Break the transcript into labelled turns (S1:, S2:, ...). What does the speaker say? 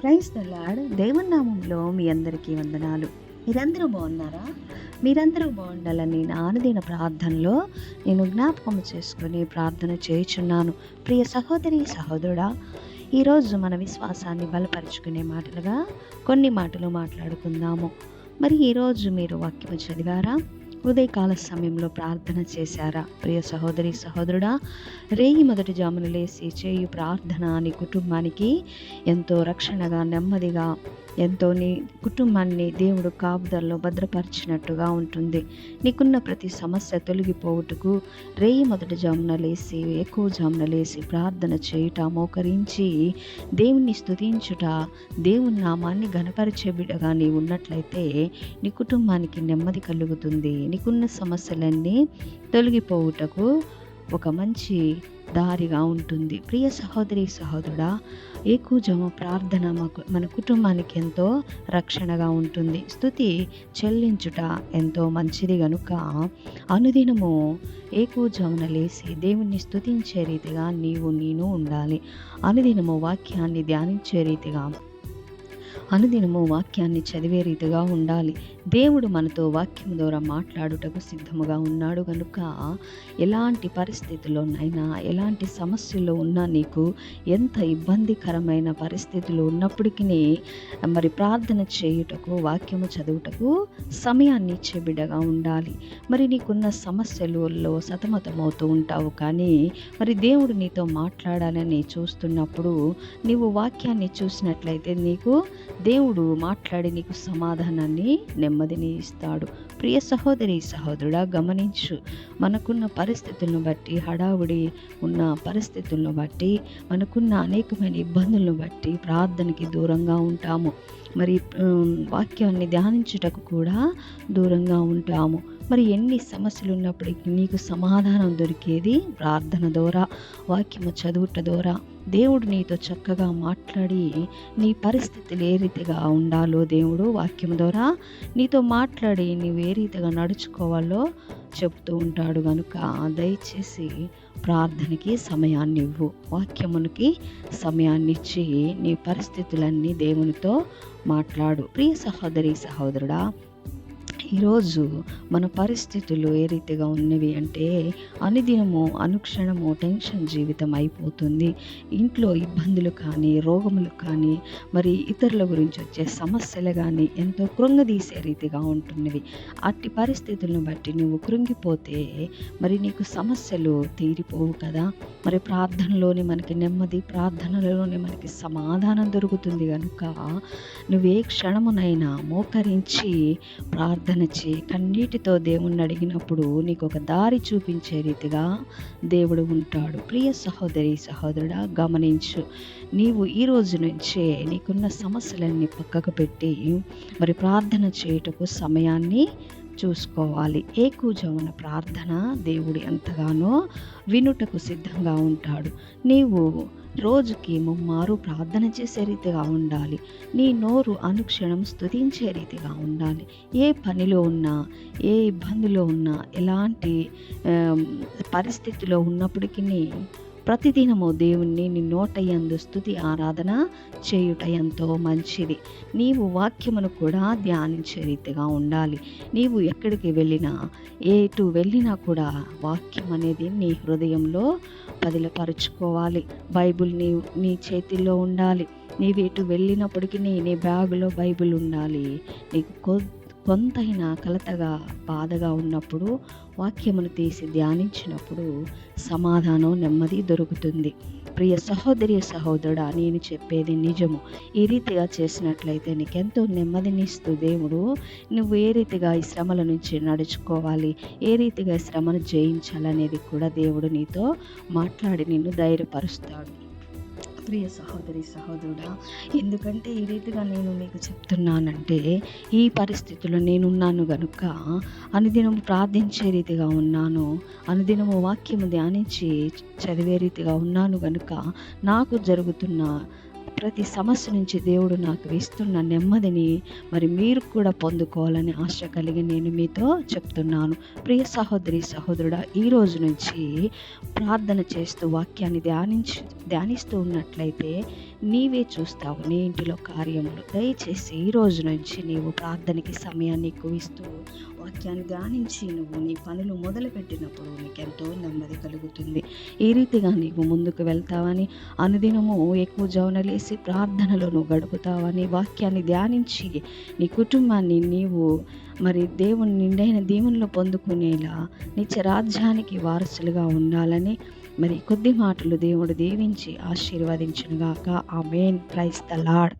S1: Praise the lord. మీ అందరికీ వందనాలు. మీరందరూ బాగున్నారా? మీరందరూ బాగుండాలని నా అనుదిన ప్రార్థనలో నేను జ్ఞాపకం చేసుకుని ప్రార్థన చేయుచున్నాను. ప్రియ సహోదరి సహోదరుడా ఈరోజు మన విశ్వాసాన్ని బలపరుచుకునే మాటలుగా కొన్ని మాటలు మాట్లాడుకుందాము. మరి ఈరోజు మీరు వాక్యము చదివారా? ఉదయకాల సమయంలో ప్రార్థన చేశారా? ప్రియ సహోదరి సహోదరుడా రేయి మొదటి జామున లేసి చేయు ప్రార్థన నీ కుటుంబానికి ఎంతో రక్షణగా నెమ్మదిగా ఎంతో నీ కుటుంబాన్ని దేవుడు కాపుదల్లో భద్రపరిచినట్టుగా ఉంటుంది. నీకున్న ప్రతి సమస్య తొలగిపోవుటకు రేయి మొదటి జామున లేసి ఎక్కువ జామున లేసి ప్రార్థన చేయుట మోకరించి దేవుణ్ణి స్తుతించుట దేవుని నామాన్ని గణపరిచే బిడ్డగా నీ ఉన్నట్లయితే నీ కుటుంబానికి నెమ్మది కలుగుతుంది. నీకున్న సమస్యలన్నీ తొలగిపోవుటకు ఒక మంచి దారిగా ఉంటుంది. ప్రియ సహోదరి సహోదరుడా ఏకూజమ ప్రార్థన మాకు మన కుటుంబానికి ఎంతో రక్షణగా ఉంటుంది. స్థుతి చెల్లించుట ఎంతో మంచిది గనుక అనుదినము ఏకూజమున లేసి దేవుణ్ణి స్థుతించే రీతిగా నీవు నేను ఉండాలి. అనుదినము వాక్యాన్ని ధ్యానించే రీతిగా అనుదినము వాక్యాన్ని చదివే రీతిగా ఉండాలి. దేవుడు మనతో వాక్యం ద్వారా మాట్లాడుటకు సిద్ధముగా ఉన్నాడు కనుక ఎలాంటి పరిస్థితుల్లోనైనా ఎలాంటి సమస్యల్లో ఉన్నా నీకు ఎంత ఇబ్బందికరమైన పరిస్థితులు ఉన్నప్పటికీ మరి ప్రార్థన చేయుటకు వాక్యము చదువుటకు సమయాన్ని ఇచ్చే బిడ్డగా ఉండాలి. మరి నీకున్న సమస్యలలో సతమతమవుతూ ఉంటావు కానీ మరి దేవుడు నీతో మాట్లాడాలని చూస్తున్నప్పుడు నీవు వాక్యాన్ని చూసినట్లయితే నీకు దేవుడు మాట్లాడి నీకు సమాధానాన్ని నెమ్మదిని ఇస్తాడు. ప్రియ సహోదరి సహోదరుడా గమనించు మనకున్న పరిస్థితులను బట్టి హడావుడి ఉన్న పరిస్థితులను బట్టి మనకున్న అనేకమైన ఇబ్బందులను బట్టి ప్రార్థనకి దూరంగా ఉంటాము. మరి వాక్యాన్ని ధ్యానించుటకు కూడా దూరంగా ఉంటాము. మరి ఎన్ని సమస్యలు ఉన్నప్పటికీ నీకు సమాధానం దొరికేది ప్రార్థన ద్వారా వాక్యము చదువుట ద్వారా. దేవుడు నీతో చక్కగా మాట్లాడి నీ పరిస్థితులు ఏ రీతిగా ఉండాలో దేవుడు వాక్యం ద్వారా నీతో మాట్లాడి నీవు ఏ రీతిగా నడుచుకోవాలో చెప్తూ ఉంటాడు కనుక దయచేసి ప్రార్థనకి సమయాన్ని ఇవ్వు. వాక్యమునికి సమయాన్ని ఇచ్చి నీ పరిస్థితులన్నీ దేవునితో మాట్లాడు. ప్రియ సహోదరి సహోదరుడా ఈరోజు మన పరిస్థితులు ఏ రీతిగా ఉన్నవి అంటే అనుదినము అనుక్షణము టెన్షన్ జీవితం అయిపోతుంది. ఇంట్లో ఇబ్బందులు కానీ రోగములు కానీ మరి ఇతరుల గురించి వచ్చే సమస్యలు కానీ ఎంతో కృంగదీసే రీతిగా ఉంటున్నవి. అట్టి పరిస్థితులను బట్టి నువ్వు కృంగిపోతే మరి నీకు సమస్యలు తీరిపోవు కదా. మరి ప్రార్థనలోని మనకి నెమ్మది ప్రార్థనలోనే మనకి సమాధానం దొరుకుతుంది కనుక నువ్వే క్షణమునైనా మోకరించి ప్రార్థన చే కన్నీటితో దేవుణ్ణి అడిగినప్పుడు నీకు ఒక దారి చూపించే రీతిగా దేవుడు ఉంటాడు. ప్రియ సహోదరి సహోదరుడా గమనించు. నీవు ఈ రోజు నుంచే నీకున్న సమస్యలన్నీ పక్కకు పెట్టి మరి ప్రార్థన చేయుటకు సమయాన్ని చూసుకోవాలి. ఏకూజమున ప్రార్థన దేవుడు ఎంతగానో వినుటకు సిద్ధంగా ఉంటాడు. నీవు రోజుకి ముమ్మారు ప్రార్థన చేసే రీతిగా ఉండాలి. నీ నోరు అనుక్షణం స్తుతించే రీతిగా ఉండాలి. ఏ పనిలో ఉన్నా ఏ ఇబ్బందిలో ఉన్నా ఎలాంటి పరిస్థితిలో ఉన్నప్పటికీ ప్రతిదినము దేవుణ్ణి నీ నోటయందు స్థుతి ఆరాధన చేయుట ఎంతో మంచిది. నీవు వాక్యమును కూడా ధ్యానించే రీతిగా ఉండాలి. నీవు ఎక్కడికి వెళ్ళినా ఎటు వెళ్ళినా కూడా వాక్యం అనేది నీ హృదయంలో పదిలపరుచుకోవాలి బైబుల్ నీ నీ చేతిలో ఉండాలి. నీవు ఎటు వెళ్ళినప్పటికీ నీ బ్యాగులో బైబిల్ ఉండాలి. నీకు కొంతైనా కలతగా బాధగా ఉన్నప్పుడు వాక్యమును తీసి ధ్యానించినప్పుడు సమాధానం నెమ్మది దొరుకుతుంది. ప్రియ సహోదరి సహోదరుడా నేను చెప్పేది నిజము. ఈ రీతిగా చేసినట్లయితే నీకెంతో నెమ్మదినిస్తూ దేవుడు నువ్వు ఏ రీతిగా ఈ శ్రమల నుంచి నడుచుకోవాలి ఏ రీతిగా శ్రమను జయించాలనేది కూడా దేవుడు నీతో మాట్లాడి నిన్ను ధైర్యపరుస్తాడు. ప్రియ సహోదరి సహోదరుడా ఎందుకంటే ఈ రీతిగా నేను మీకు చెప్తున్నానంటే ఈ పరిస్థితుల్లో నేనున్నాను గనుక అనుదినము ప్రార్థించే రీతిగా ఉన్నాను అనుదినము వాక్యము ధ్యానించి చదివే రీతిగా ఉన్నాను గనుక నాకు జరుగుతున్న ప్రతి సమస్య నుంచి దేవుడు నాకు ఇస్తున్న నెమ్మదిని మరి మీరు కూడా పొందుకోవాలని ఆశ కలిగి నేను మీతో చెప్తున్నాను. ప్రియ సహోదరి సహోదరుడా ఈ రోజు నుంచి ప్రార్థన చేస్తూ వాక్యాన్ని ధ్యానించి ధ్యానిస్తూ ఉన్నట్లయితే నీవే చూస్తావు నీ ఇంటిలో కార్యములు. దయచేసి ఈ రోజు నుంచి నీవు ప్రార్థనకి సమయాన్ని ఎక్కువ ఇస్తూ వాక్యాన్ని ధ్యానించి నువ్వు నీ పనులు మొదలుపెట్టినప్పుడు నీకెంతో నెమ్మది కలుగుతుంది. ఈ రీతిగా నీవు ముందుకు వెళ్తావని అనుదినము ఎక్కువ జవనలేసి ప్రార్థనలో నువ్వు గడుపుతావని వాక్యాన్ని ధ్యానించి నీ కుటుంబాన్ని నీవు మరి దేవుని నిండైన దీవెనలు పొందుకునేలా నిత్య రాజ్యానికి వారసులుగా ఉండాలని మరి కొద్ది మాటలు దేవుడు దీవించి ఆశీర్వదించునుగాక. ఆ మెయిన్ ప్రైస్ ద లాడ్